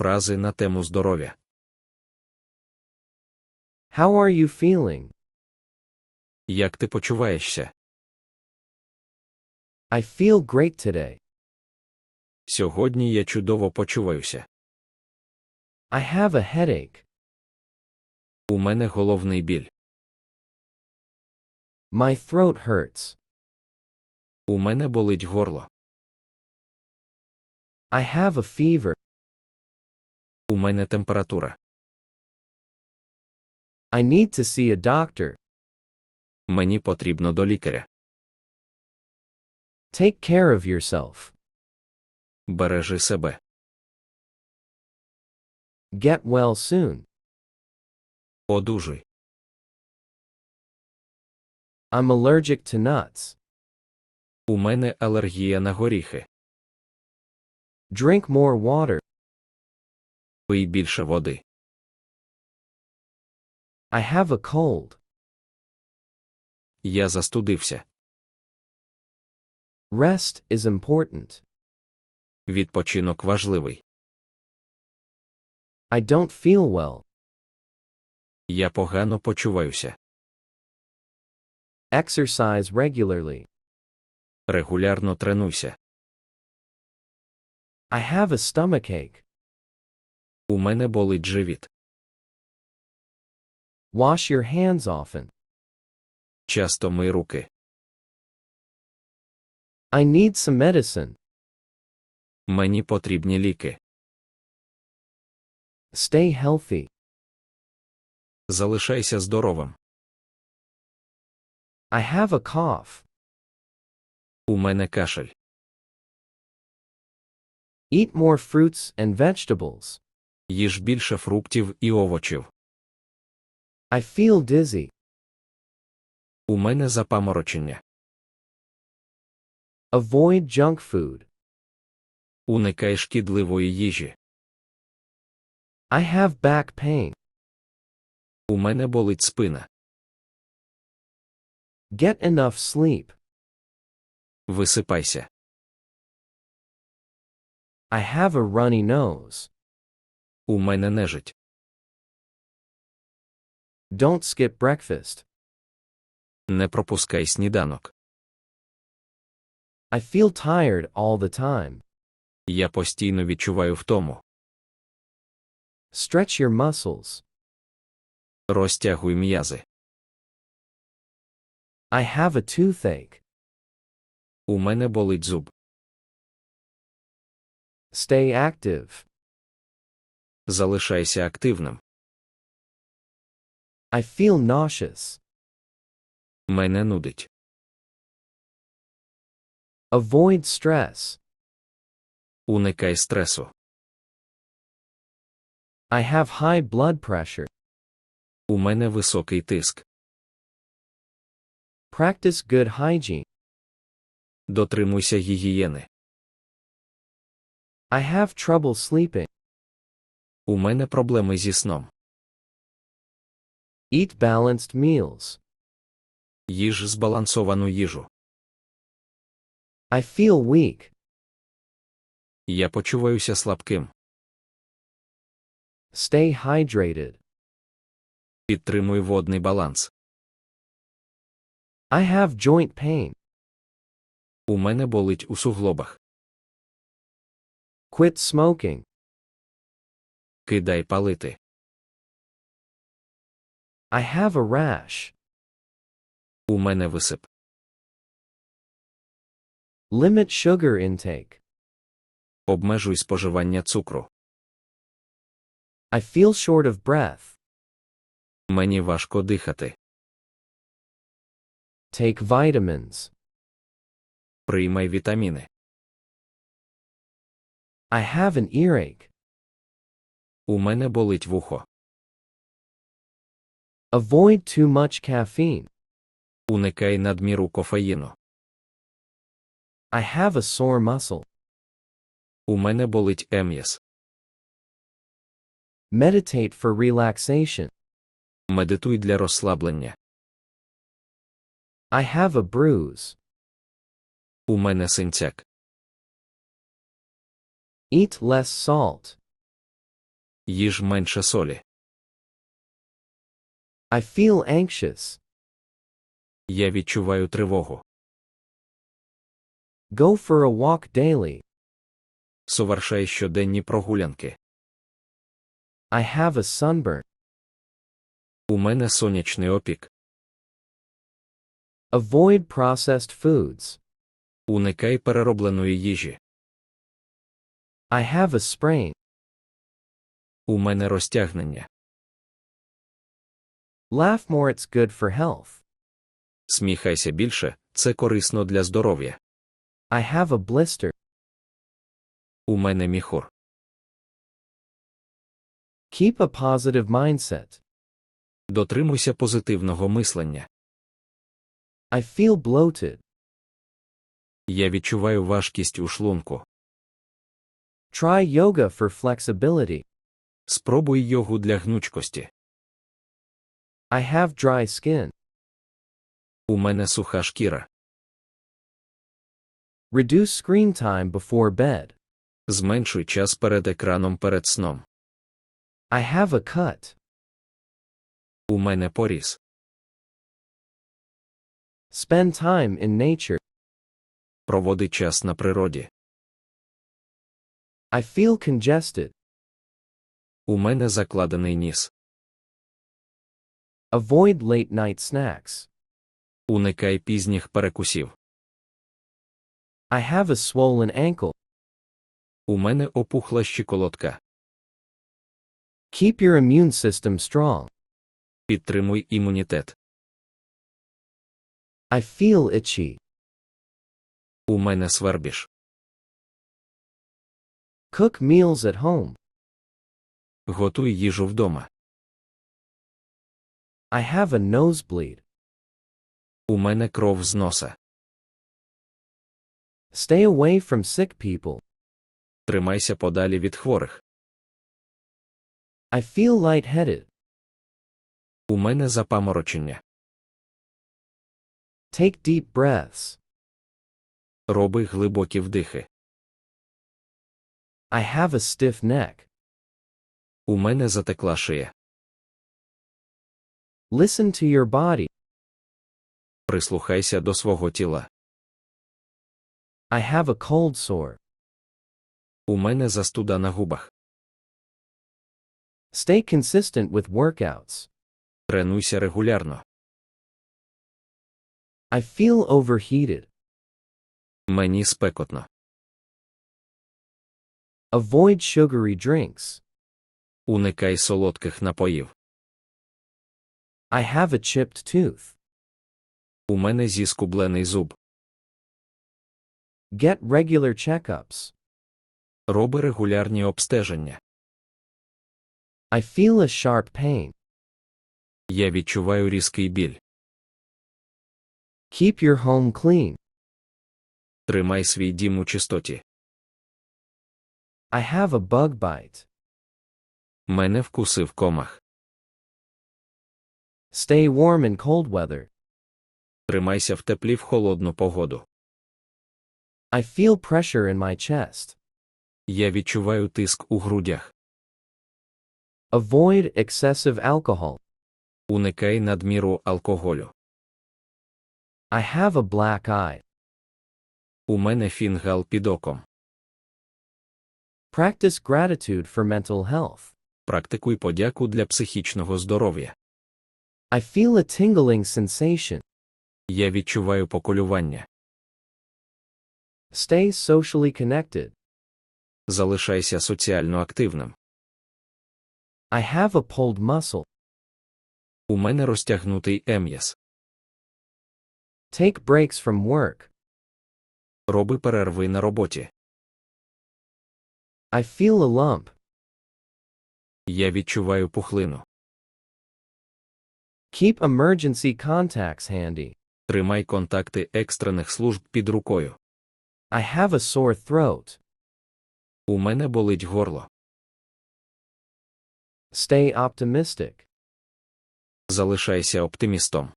Фрази на тему здоров'я. How are you feeling? Як ти почуваєшся? I feel great today. Сьогодні я чудово почуваюся. I have a headache. У мене головний біль. My throat hurts. У мене болить горло. I have a fever. У мене температура. I need to see a doctor. Мені потрібно до лікаря. Take care of yourself. Бережи себе. Get well soon. Одужуй. I'm allergic to nuts. У мене алергія на горіхи. Drink more water. Пий більше води. I have a cold. Я застудився. Rest is important. Відпочинок важливий. I don't feel well. Я погано почуваюся. Exercise regularly. Регулярно тренуйся. I have a stomachache. У мене болить живіт. Wash your hands often. Часто мий руки. I need some medicine. Мені потрібні ліки. Stay healthy. Залишайся здоровим. I have a cough. У мене кашель. Eat more fruits and vegetables. Їж більше фруктів і овочів. I feel dizzy. У мене запаморочення. Avoid junk food. Уникай шкідливої їжі. I have back pain. У мене болить спина. Get enough sleep. Висипайся. I have a runny nose. У мене нежить. Don't skip breakfast. Не пропускай сніданок. I feel tired all the time. Я постійно відчуваю втому. Stretch your muscles. Розтягуй м'язи. I have a toothache. У мене болить зуб. Stay active. Залишайся активним. I feel nauseous. Мене нудить. Avoid stress. Уникай стресу. I have high blood pressure. У мене високий тиск. Practice good hygiene. Дотримуйся гігієни. I have trouble sleeping. У мене проблеми зі сном. Eat balanced meals. Їж збалансовану їжу. I feel weak. Я почуваюся слабким. Stay hydrated. Підтримуй водний баланс. I have joint pain. У мене болить у суглобах. Quit smoking. Кидай палити. I have a rash. У мене висип. Limit sugar intake. Обмежуй споживання цукру. I feel short of breath. Мені важко дихати. Take vitamins. Приймай вітаміни. I have an earache. У мене болить вухо. Avoid too much caffeine. Уникай надміру кофеїну. I have a sore muscle. У мене болить ем'яз. Meditate for relaxation. Медитуй для розслаблення. I have a bruise. У мене синцяк. Eat less salt. Їж менше солі. I feel anxious. Я відчуваю тривогу. Go for a walk daily. Совершай щоденні прогулянки. I have a sunburn. У мене сонячний опік. Avoid processed foods. Уникай переробленої їжі. I have a sprain. У мене розтягнення. Laugh more, it's good for health. Сміхайся більше, це корисно для здоров'я. I have a blister. У мене міхур. Keep a positive mindset. Дотримуйся позитивного мислення. I feel bloated. Я відчуваю важкість у шлунку. Try yoga for flexibility. Спробуй йогу для гнучкості. I have dry skin. У мене суха шкіра. Reduce screen time before bed. Зменшуй час перед екраном перед сном. I have a cut. У мене поріз. Spend time in nature. Проводи час на природі. I feel congested. У мене закладений ніс. Avoid late night snacks. Уникай пізніх перекусів. I have a swollen ankle. У мене опухла щиколотка. Keep your immune system strong. Підтримуй імунітет. I feel itchy. У мене свербіж. Cook meals at home. Готуй їжу вдома. I have a nosebleed. У мене кров з носа. Stay away from sick people. Тримайся подалі від хворих. I feel lightheaded. У мене запаморочення. Take deep breaths. Роби глибокі вдихи. I have a stiff neck. У мене затекла шия. Listen to your body. Прислухайся до свого тіла. I have a cold sore. У мене застуда на губах. Stay consistent with workouts. Тренуйся регулярно. I feel overheated. Мені спекотно. Avoid sugary drinks. Уникай солодких напоїв. I have a chipped tooth. У мене зіскублений зуб. Get regular checkups. Роби регулярні обстеження. I feel a sharp pain. Я відчуваю різкий біль. Keep your home clean. Тримай свій дім у чистоті. I have a bug bite. Мене вкусив комах. Stay warm in cold weather. Тримайся в теплі в холодну погоду. I feel pressure in my chest. Я відчуваю тиск у грудях. Avoid excessive alcohol. Уникай надміру алкоголю. I have a black eye. У мене фінгал під оком. Practice gratitude for mental health. Практикуй подяку для психічного здоров'я. I feel a tingling sensation. Я відчуваю поколювання. Stay socially connected. Залишайся соціально активним. I have a pulled muscle. У мене розтягнутий ем'яз. Take breaks from work. Роби перерви на роботі. I feel a lump. Я відчуваю пухлину. Keep emergency contacts handy. Тримай контакти екстрених служб під рукою. I have a sore throat. У мене болить горло. Stay optimistic. Залишайся оптимістом.